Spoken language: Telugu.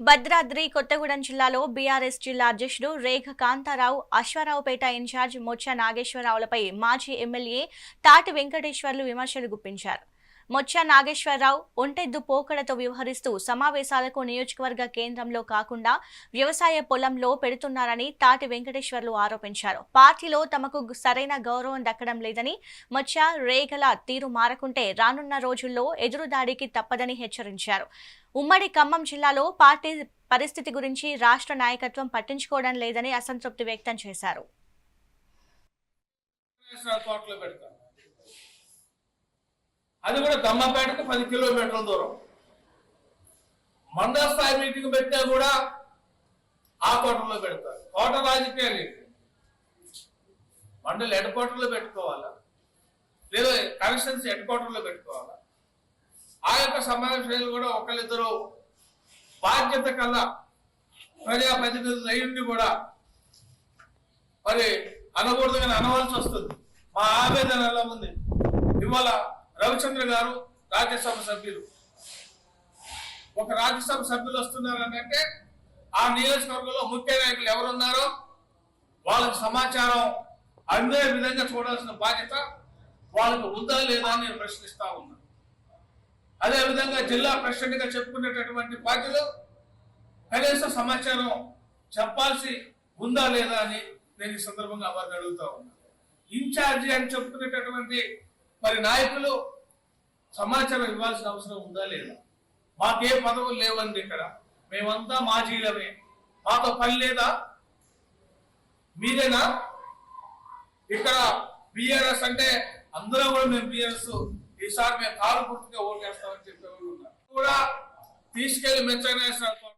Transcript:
భద్రాద్రి కొత్తగూడెం జిల్లాలో బీఆర్ఎస్ జిల్లా అధ్యక్షుడు రేఖ కాంతారావు అశ్వారావుపేట ఇన్ఛార్జ్ మొచ్చ నాగేశ్వరరావులపై మాజీ ఎమ్మెల్యే తాటి వెంకటేశ్వర్లు విమర్శలు గుప్పించారు. మొచ్చా నాగేశ్వరరావు ఒంటెద్దు పోకడతో వ్యవహరిస్తూ సమావేశాలకు నియోజకవర్గ కేంద్రంలో కాకుండా వ్యవసాయ పొలంలో పెడుతున్నారని తాటి వెంకటేశ్వర్లు ఆరోపించారు. పార్టీలో తమకు సరైన గౌరవం దక్కడం లేదని మొచ్చా రేగల తీరు మారకుంటే రానున్న రోజుల్లో ఎదురుదాడికి తప్పదని హెచ్చరించారు. ఉమ్మడి ఖమ్మం జిల్లాలో పార్టీ పరిస్థితి గురించి రాష్ట్ర నాయకత్వం పట్టించుకోవడం లేదని అసంతృప్తి వ్యక్తం చేశారు. అది కూడా దమ్మపేటకు పది కిలోమీటర్ల దూరం. మండల స్థాయి మీటింగ్ పెట్టినా కూడా ఆ కోటలో పెడతారు. కోట రాజకీయాలు ఏంటి? మండలి హెడ్ క్వార్టర్లో పెట్టుకోవాలా? లేదా కనెక్షన్స్ హెడ్ క్వార్టర్లో పెట్టుకోవాలా? ఆ యొక్క సమావేశాలు కూడా ఒకరిద్దరు బాధ్యత కల్లా ప్రజాప్రతినిధులు అయ్యుండి కూడా మరి అనకూడదు కానీ అనవలసి వస్తుంది. మా ఆవేదన ఎలా ఉంది? ఇవాళ రవిచంద్ర గారు రాజ్యసభ సభ్యులు. ఒక రాజ్యసభ సభ్యులు వస్తున్నారు అంటే ఆ నియోజకవర్గంలో ముఖ్య నాయకులు ఎవరున్నారో వాళ్ళకి సమాచారం అందే విధంగా చూడాల్సిన బాధ్యత వాళ్ళకి ఉందా లేదా అని నేను ప్రశ్నిస్తా ఉన్నాను అదేవిధంగా జిల్లా ప్రెసిడెంట్గా చెప్పుకునేటటువంటి బాధ్యతలు కనీస సమాచారం చెప్పాల్సి ఉందా లేదా అని నేను ఈ సందర్భంగా వారిని అడుగుతా ఉన్నాను ఇన్ఛార్జి అని చెప్పుకునేటటువంటి మరి నాయకులు సమాచారం ఇవ్వాల్సిన అవసరం ఉందా లేదా? మాకే పదవులు లేవండి ఇక్కడ. మేమంతా మాజీలమే. మాతో పని లేదా? మీరేనా? ఇక్కడ బిఆర్ఎస్ అంటే అందరూ కూడా మేము బిఆర్ఎస్. ఈసారి మేము కారు గుర్తుగా ఓటేస్తామని చెప్పేవాళ్ళు ఉన్నారు. కూడా తీసుకెళ్ళి మెచ్చనేసిన